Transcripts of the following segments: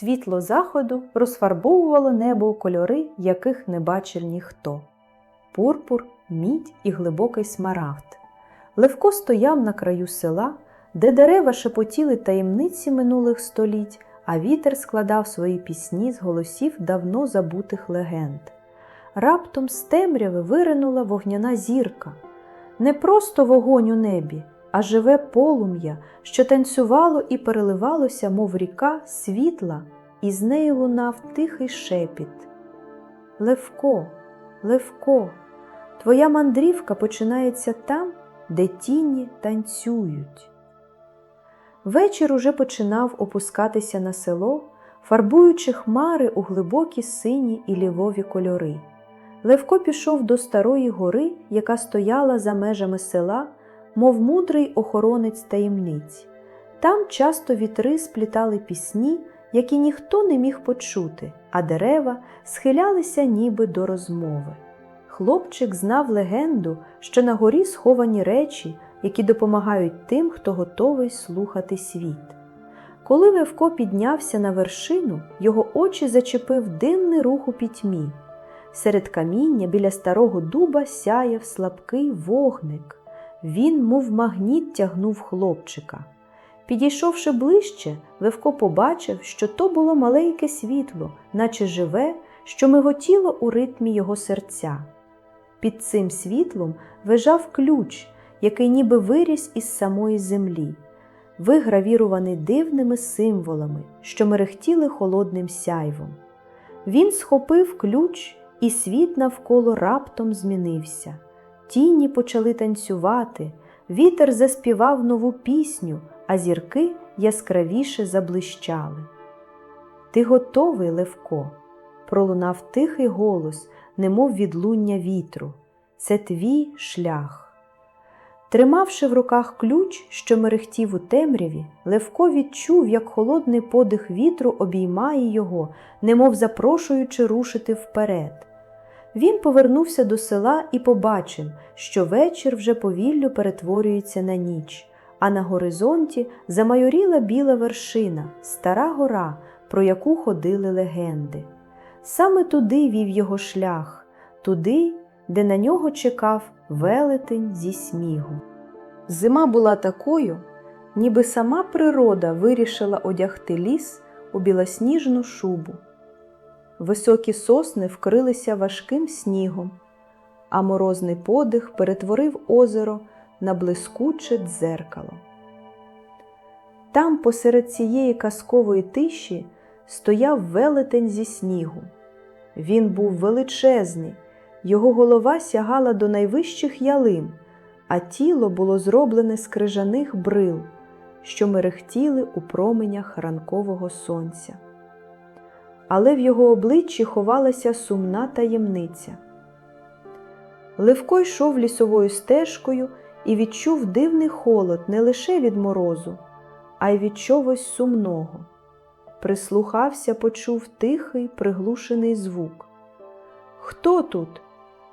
Світло заходу розфарбовувало небо у кольори, яких не бачив ніхто пурпур, мідь і глибокий смарагд. Левко стояв на краю села, де дерева шепотіли таємниці минулих століть, а вітер складав свої пісні з голосів давно забутих легенд. Раптом з темряви виринула вогняна зірка. Не просто вогонь у небі, а живе полум'я, що танцювало і переливалося, мов ріка світла, і з нею лунав тихий шепіт. Левко, Левко, твоя мандрівка починається там, де тіні танцюють. Вечір уже починав опускатися на село, фарбуючи хмари у глибокі сині і лівові кольори. Левко пішов до старої гори, яка стояла за межами села, мов мудрий охоронець таємниць. Там часто вітри сплітали пісні, які ніхто не міг почути, а дерева схилялися ніби до розмови. Хлопчик знав легенду, що на горі сховані речі, які допомагають тим, хто готовий слухати світ. Коли Левко піднявся на вершину, його очі зачепив дивний рух у пітьмі. Серед каміння біля старого дуба сяяв слабкий вогник. Він, мов магніт, тягнув хлопчика. Підійшовши ближче, Левко побачив, що то було маленьке світло, наче живе, що миготіло у ритмі його серця. Під цим світлом лежав ключ, який ніби виріс із самої землі, вигравірований дивними символами, що мерехтіли холодним сяйвом. Він схопив ключ, і світ навколо раптом змінився. Тіні почали танцювати, вітер заспівав нову пісню, а зірки яскравіше заблищали. Ти готовий, Левко, пролунав тихий голос, немов відлуння вітру. Це твій шлях. Тримавши в руках ключ, що мерехтів у темряві, Левко відчув, як холодний подих вітру обіймає його, немов запрошуючи рушити вперед. Він повернувся до села і побачив, що вечір вже повіллю перетворюється на ніч, а на горизонті замайоріла біла вершина, стара гора, про яку ходили легенди. Саме туди вів його шлях, туди, де на нього чекав велетень зі снігу. Зима була такою, ніби сама природа вирішила одягти ліс у білосніжну шубу. Високі сосни вкрилися важким снігом, а морозний подих перетворив озеро на блискуче дзеркало. Там, посеред цієї казкової тиші, стояв велетень зі снігу. Він був величезний, його голова сягала до найвищих ялин, а тіло було зроблене з крижаних брил, що мерехтіли у променях ранкового сонця. Але в його обличчі ховалася сумна таємниця. Левко йшов лісовою стежкою і відчув дивний холод не лише від морозу, а й від чогось сумного. Прислухався, почув тихий, приглушений звук. Хто тут?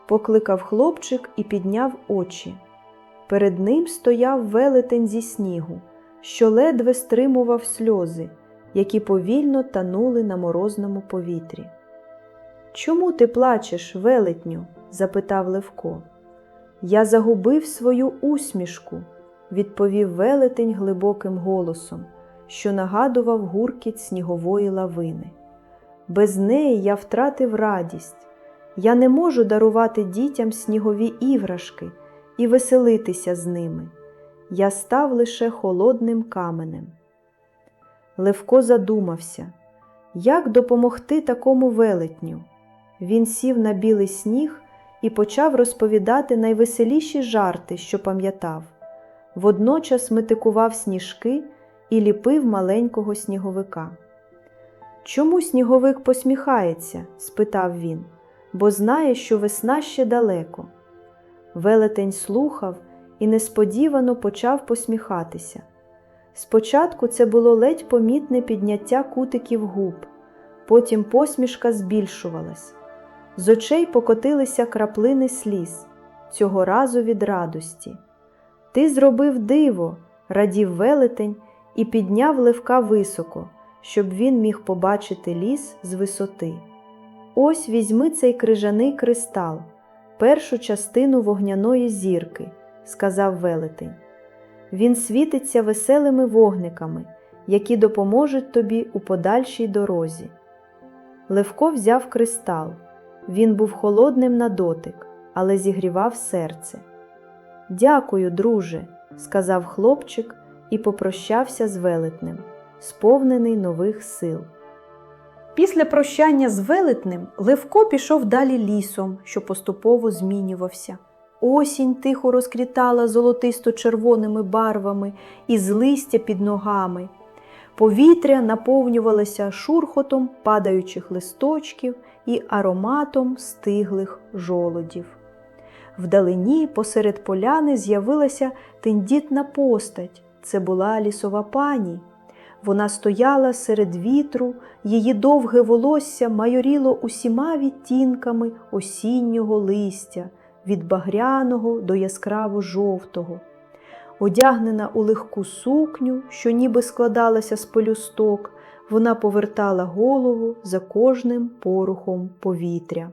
покликав хлопчик і підняв очі. Перед ним стояв велетень зі снігу, що ледве стримував сльози, які повільно танули на морозному повітрі. Чому ти плачеш, велетню? запитав Левко. Я загубив свою усмішку, відповів велетень глибоким голосом, що нагадував гуркіт снігової лавини. Без неї я втратив радість. Я не можу дарувати дітям снігові іграшки і веселитися з ними. Я став лише холодним каменем. Левко задумався, як допомогти такому велетню. Він сів на білий сніг і почав розповідати найвеселіші жарти, що пам'ятав. Водночас метикував сніжки і ліпив маленького сніговика. Чому сніговик посміхається? спитав він, бо знає, що весна ще далеко. Велетень слухав і несподівано почав посміхатися. Спочатку це було ледь помітне підняття кутиків губ, потім посмішка збільшувалась. З очей покотилися краплини сліз, цього разу від радості. Ти зробив диво, радів велетень і підняв левка високо, щоб він міг побачити ліс з висоти. Ось візьми цей крижаний кристал, першу частину вогняної зірки, сказав велетень. Він світиться веселими вогниками, які допоможуть тобі у подальшій дорозі. Левко взяв кристал. Він був холодним на дотик, але зігрівав серце. Дякую, друже, сказав хлопчик і попрощався з велетнем, сповнений нових сил. Після прощання з велетнем Левко пішов далі лісом, що поступово змінювався. Осінь тихо розквітала золотисто-червоними барвами із листя під ногами. Повітря наповнювалося шурхотом падаючих листочків і ароматом стиглих жолодів. Вдалині посеред поляни з'явилася тендітна постать. Це була лісова пані. Вона стояла серед вітру, її довге волосся майоріло усіма відтінками осіннього листя, від багряного до яскраво жовтого. Одягнена у легку сукню, що ніби складалася з пелюсток, вона повертала голову за кожним порухом повітря.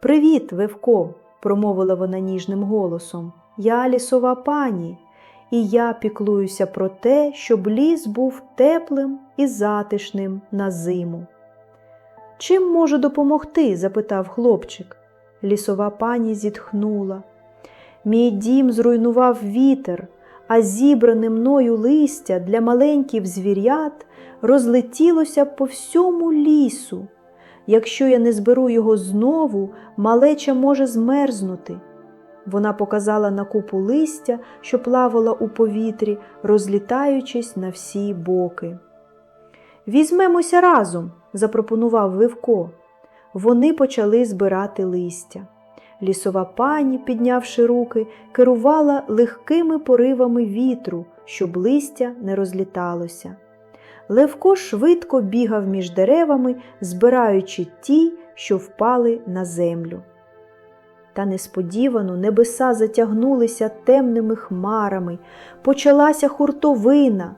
Привіт, Вевко, промовила вона ніжним голосом. Я лісова пані, і я піклуюся про те, щоб ліс був теплим і затишним на зиму. Чим можу допомогти? запитав хлопчик. Лісова пані зітхнула. Мій дім зруйнував вітер, а зібране мною листя для маленьких звірят розлетілося по всьому лісу. Якщо я не зберу його знову, малеча може змерзнути. Вона показала на купу листя, що плавала у повітрі, розлітаючись на всі боки. Візьмемося разом, запропонував Вивко. Вони почали збирати листя. Лісова пані, піднявши руки, керувала легкими поривами вітру, щоб листя не розліталося. Левко швидко бігав між деревами, збираючи ті, що впали на землю. Та несподівано небеса затягнулися темними хмарами, почалася хуртовина.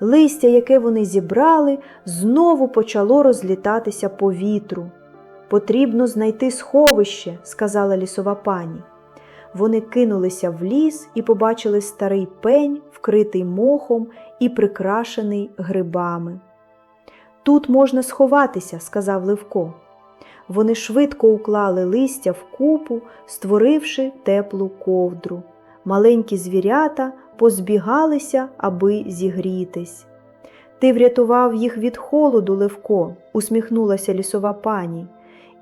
Листя, яке вони зібрали, знову почало розлітатися по вітру. Потрібно знайти сховище, сказала лісова пані. Вони кинулися в ліс і побачили старий пень, вкритий мохом і прикрашений грибами. Тут можна сховатися, сказав Левко. Вони швидко уклали листя в купу, створивши теплу ковдру. Маленькі звірята позбігалися, аби зігрітись. Ти врятував їх від холоду, Левко, усміхнулася лісова пані,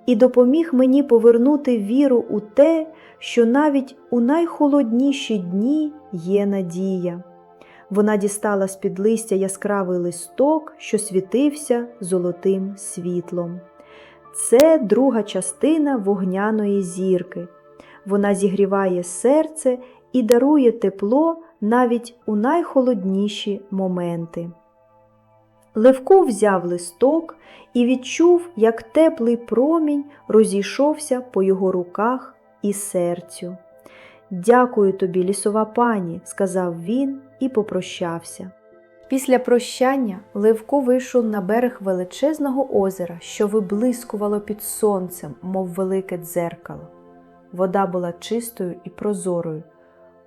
і допоміг мені повернути віру у те, що навіть у найхолодніші дні є надія. Вона дістала з під листя яскравий листок, що світився золотим світлом. Це друга частина вогняної зірки. Вона зігріває серце і дарує тепло навіть у найхолодніші моменти. Левко взяв листок і відчув, як теплий промінь розійшовся по його руках і серцю. Дякую тобі, лісова пані, сказав він і попрощався. Після прощання Левко вийшов на берег величезного озера, що виблискувало під сонцем, мов велике дзеркало. Вода була чистою і прозорою,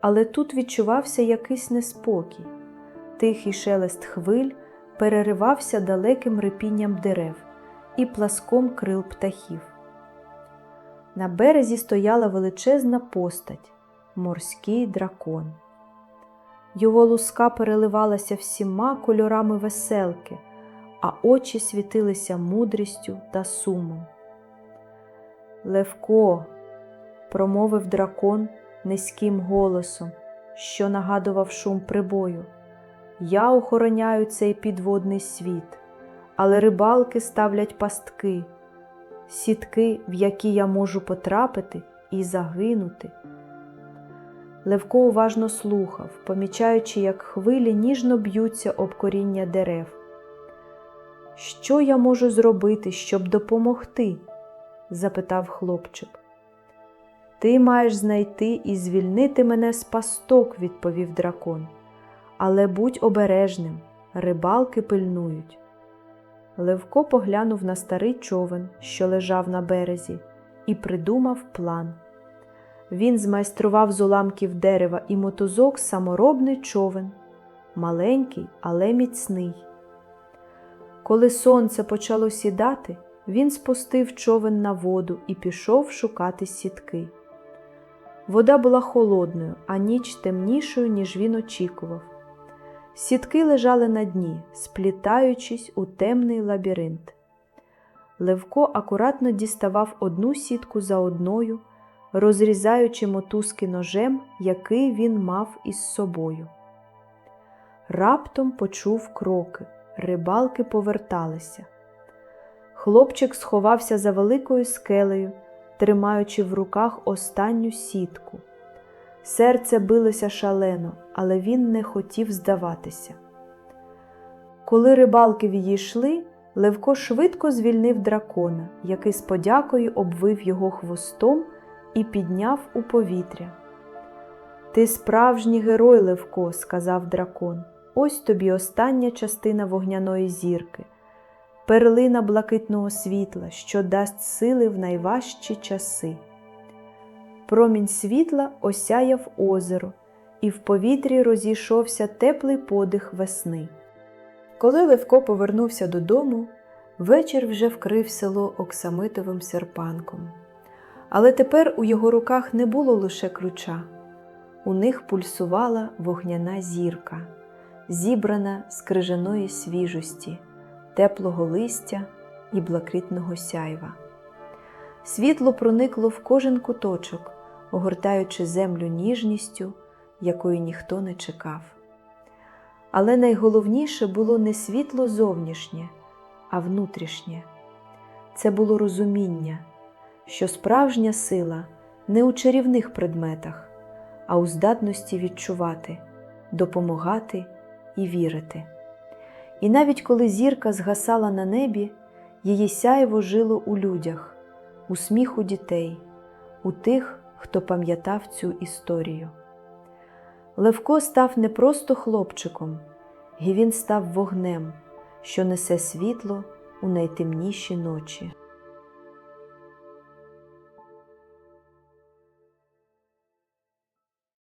але тут відчувався якийсь неспокій. Тихий шелест хвиль переривався далеким рипінням дерев і пласком крил птахів. На березі стояла величезна постать морський дракон. Його луска переливалася всіма кольорами веселки, а очі світилися мудрістю та сумом. Левко, промовив дракон низьким голосом, що нагадував шум прибою. Я охороняю цей підводний світ, але рибалки ставлять пастки, сітки, в які я можу потрапити і загинути. Левко уважно слухав, помічаючи, як хвилі ніжно б'ються об коріння дерев. Що я можу зробити, щоб допомогти? запитав хлопчик. Ти маєш знайти і звільнити мене з пасток, відповів дракон. Але будь обережним, рибалки пильнують. Левко поглянув на старий човен, що лежав на березі, і придумав план. Він змайстрував з уламків дерева і мотузок саморобний човен, маленький, але міцний. Коли сонце почало сідати, він спустив човен на воду і пішов шукати сітки. Вода була холодною, а ніч темнішою, ніж він очікував. Сітки лежали на дні, сплітаючись у темний лабіринт. Левко акуратно діставав одну сітку за одною, розрізаючи мотузки ножем, який він мав із собою. Раптом почув кроки, рибалки поверталися. Хлопчик сховався за великою скелею, тримаючи в руках останню сітку. Серце билося шалено, але він не хотів здаватися. Коли рибалки відійшли, Левко швидко звільнив дракона, який з подякою обвив його хвостом і підняв у повітря. Ти справжній герой, Левко, сказав дракон. Ось тобі остання частина вогняної зірки, перлина блакитного світла, що дасть сили в найважчі часи. Промінь світла осяяв озеро, і в повітрі розійшовся теплий подих весни. Коли Левко повернувся додому, вечір вже вкрив село оксамитовим серпанком. Але тепер у його руках не було лише ключа, у них пульсувала вогняна зірка, зібрана з крижаної свіжості, теплого листя і блакитного сяйва. Світло проникло в кожен куточок, огортаючи землю ніжністю, якої ніхто не чекав. Але найголовніше було не світло зовнішнє, а внутрішнє. Це було розуміння, що справжня сила не у чарівних предметах, а у здатності відчувати, допомагати і вірити. І навіть коли зірка згасала на небі, її сяйво жило у людях, у сміху дітей, у тих, хто пам'ятав цю історію. Левко став не просто хлопчиком, і він став вогнем, що несе світло у найтемніші ночі.